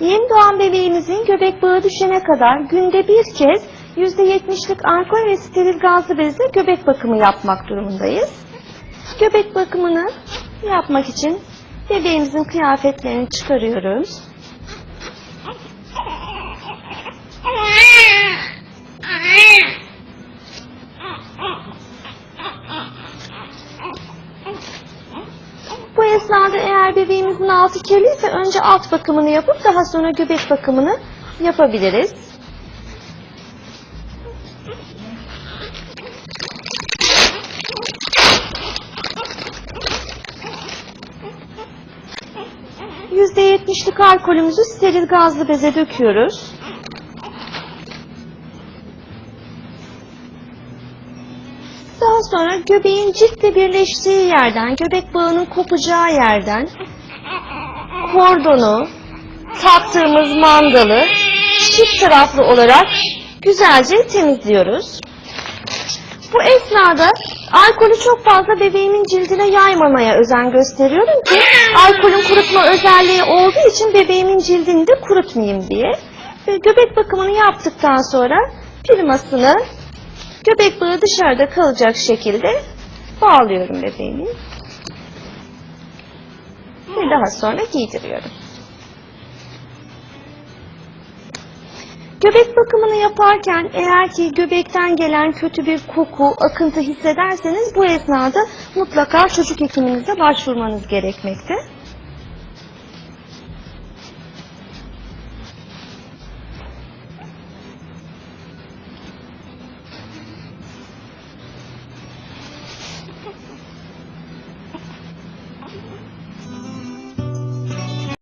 Yeni doğan bebeğimizin göbek bağı düşene kadar günde bir kez %70'lik alkol ve steril gazlı bezle göbek bakımı yapmak durumundayız. Göbek bakımını yapmak için bebeğimizin kıyafetlerini çıkarıyoruz. Esnada eğer bebeğimizin altı kirliyse önce alt bakımını yapıp daha sonra göbek bakımını yapabiliriz. %70'lik alkolümüzü steril gazlı beze döküyoruz. Daha sonra göbeğin ciltle birleştiği yerden, göbek bağının kopacağı yerden kordonu, taktığımız mandalı çift taraflı olarak güzelce temizliyoruz. Bu esnada alkolü çok fazla bebeğimin cildine yaymamaya özen gösteriyorum ki alkolün kurutma özelliği olduğu için bebeğimin cildini de kurutmayayım diye. Göbek bakımını yaptıktan sonra primasını göbek bağı dışarıda kalacak şekilde bağlıyorum bebeğimi. Ve daha sonra giydiriyorum. Göbek bakımını yaparken eğer ki göbekten gelen kötü bir koku, akıntı hissederseniz bu esnada mutlaka çocuk hekiminize başvurmanız gerekmekte.